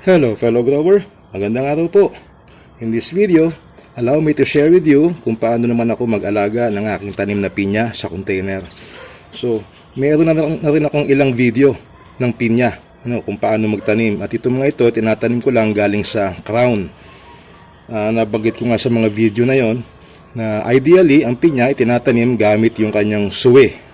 Hello fellow grower, magandang araw po. In this video, allow me to share with you kung paano naman ako mag-alaga ng aking tanim na pinya sa container. So, meron na, na rin akong ilang video ng pinya, ano, kung paano magtanim. At itong mga ito, tinatanim ko lang galing sa crown. Ah, nabanggit ko nga sa mga video na yon na ideally, ang pinya ay tinatanim gamit yung kanyang suwe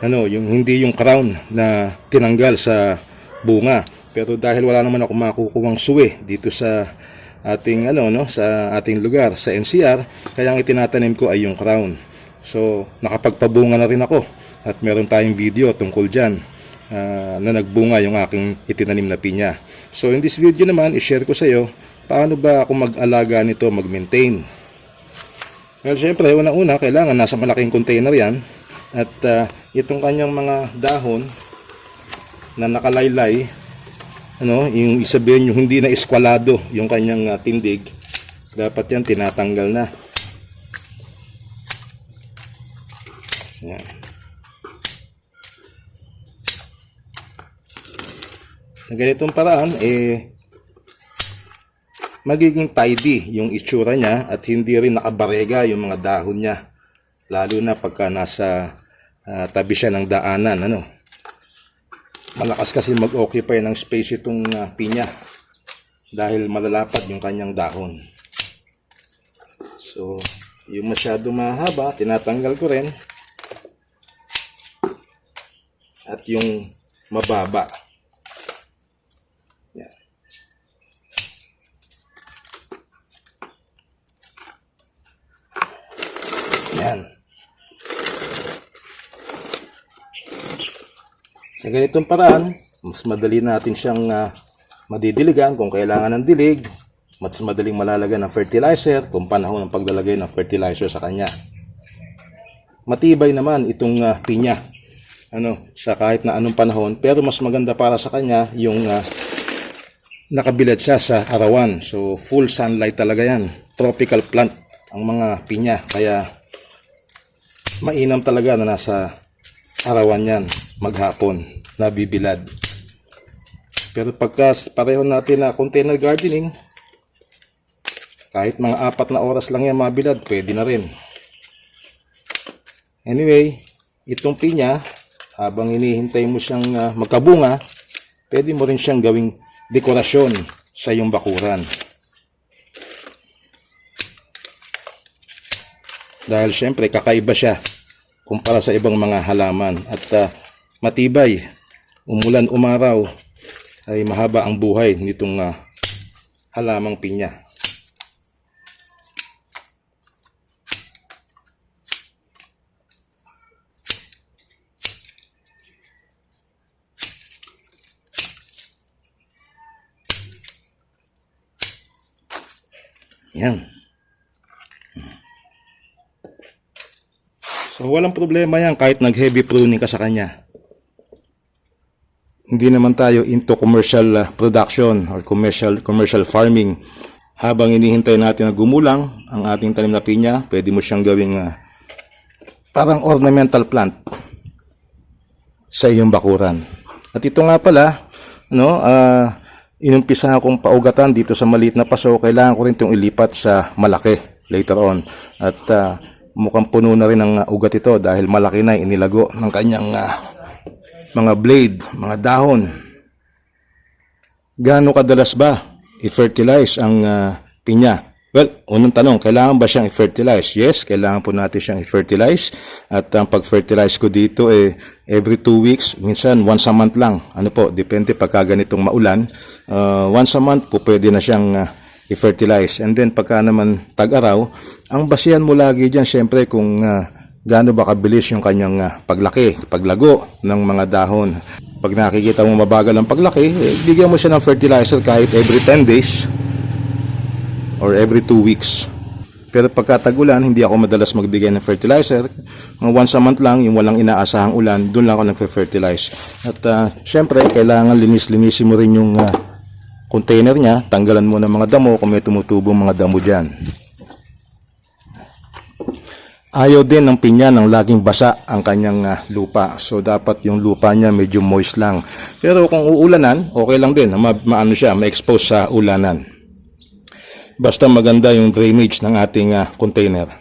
ano, yung hindi yung crown na tinanggal sa bunga. Pero dahil wala naman ako makukuhang suwi dito sa ating ano no sa ating lugar sa NCR, kaya ang itinatanim ko ay yung crown. So, nakapagpabunga na rin ako at meron tayong video tungkol diyan na nagbunga yung aking itinanim na pinya. So, in this video naman, i-share ko sa iyo paano ba ako mag-alaga nito, mag-maintain. Well, syempre, unang-una, kailangan nasa malaking container yan. At ah, itong kanyang mga dahon na nakalaylay, ano, yung isabihin yung hindi na eskwalado yung kanyang ah, tindig, dapat yan tinatanggal na. Yan. Sa ganitong paraan, eh, magiging tidy yung itsura niya at hindi rin nakabarega yung mga dahon niya. Lalo na pagka nasa ah, tabi siya ng daanan. Ano? Malakas kasi mag-occupy ng space itong ah, pinya dahil malalapad yung kanyang dahon. So, yung masyado mahaba, tinatanggal ko rin. At yung mababa. Yan. Yan. Sa ganitong paraan, mas madali natin siyang ah, madidiligan kung kailangan ng dilig, mas madaling malalagan ng fertilizer kung panahon ng paglalagay ng fertilizer sa kanya. Matibay naman itong ah, pinya ano, sa kahit na anong panahon, pero mas maganda para sa kanya yung ah, nakabilad siya sa arawan. So, full sunlight talaga yan. Tropical plant ang mga pinya. Kaya, mainam talaga na nasa arawan yan maghapon na bibilad. Pero pagka pareho natin na container gardening, kahit mga apat na oras lang yan mabilad, pwede na rin. Anyway, itong pinya, habang hinihintay mo siyang ah, magkabunga, pwede mo rin siyang gawing dekorasyon sa iyong bakuran. Dahil syempre kakaiba siya kumpara sa ibang mga halaman at ah, matibay, umulan umaraw ay mahaba ang buhay nitong ah, halamang pinya. Yan. So walang problema yan kahit nag-heavy pruning ka sa kanya. Hindi naman tayo into commercial uh, production or commercial commercial farming. Habang inihintay natin na gumulang ang ating tanim na pinya, pwede mo siyang gawing uh, parang ornamental plant sa iyong bakuran. At ito nga pala, no, ah inumpisa akong paugatan dito sa maliit na paso, kailangan ko rin itong ilipat sa malaki later on. At ah, mukhang puno na rin ang ah, ugat ito dahil malaki na inilago ng kanyang ah, mga blade, mga dahon. Gaano kadalas ba i-fertilize ang ah, pinya? Well, unang tanong, kailangan ba siyang i-fertilize? Yes, kailangan po natin siyang i-fertilize. At ang pag-fertilize ko dito eh, every two weeks, minsan once a month lang. Ano po, depende pagka ganitong maulan. Uh, once a month po pwede na siyang ah, i-fertilize. And then pagka naman tag-araw, ang basihan mo lagi dyan, syempre kung ah, gaano ba kabilis yung kanyang ah, paglaki, paglago ng mga dahon. Pag nakikita mo mabagal ang paglaki, eh, bigyan mo siya ng fertilizer kahit every 10 days or every 2 weeks. Pero pagka tag-ulan, hindi ako madalas magbigay ng fertilizer. Once a month lang, yung walang inaasahang ulan, doon lang ako nagfe-fertilize. At ah, syempre, kailangan linis-linisin mo rin yung ah, container niya. Tanggalan mo ng mga damo kung may tumutubong mga damo dyan. Ayaw din ng pinya ng laging basa ang kanyang ah, lupa. So dapat yung lupa niya medyo moist lang. Pero kung uulanan, okay lang din. Ma- maano siya, ma-expose sa ulanan. Basta maganda yung drainage ng ating ah, container.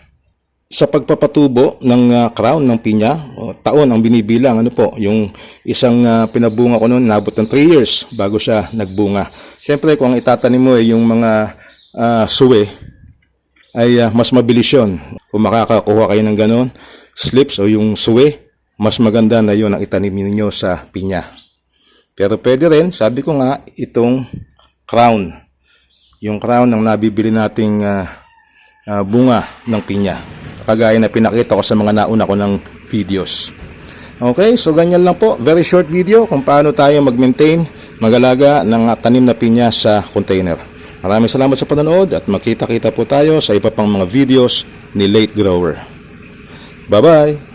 Sa pagpapatubo ng ah, crown ng pinya, taon ang binibilang. Ano po, yung isang ah, pinabunga ko noon, nabot ng 3 years bago siya nagbunga. Siyempre, kung ang itatanim mo ay yung mga ah, suwe, ay ah, mas mabilis yun. Kung makakakuha kayo ng ganon, slips o yung suwe, mas maganda na yun ang itanim ninyo sa pinya. Pero pwede rin, sabi ko nga, itong crown. Yung crown ng nabibili nating ah, ah, bunga ng pinya. Kagaya na pinakita ko sa mga nauna ko ng videos. Okay, so ganyan lang po. Very short video kung paano tayo mag-maintain, mag-alaga ng tanim na pinya sa container. Maraming salamat sa panonood at makita-kita po tayo sa iba pang mga videos ni Late Grower. Bye-bye!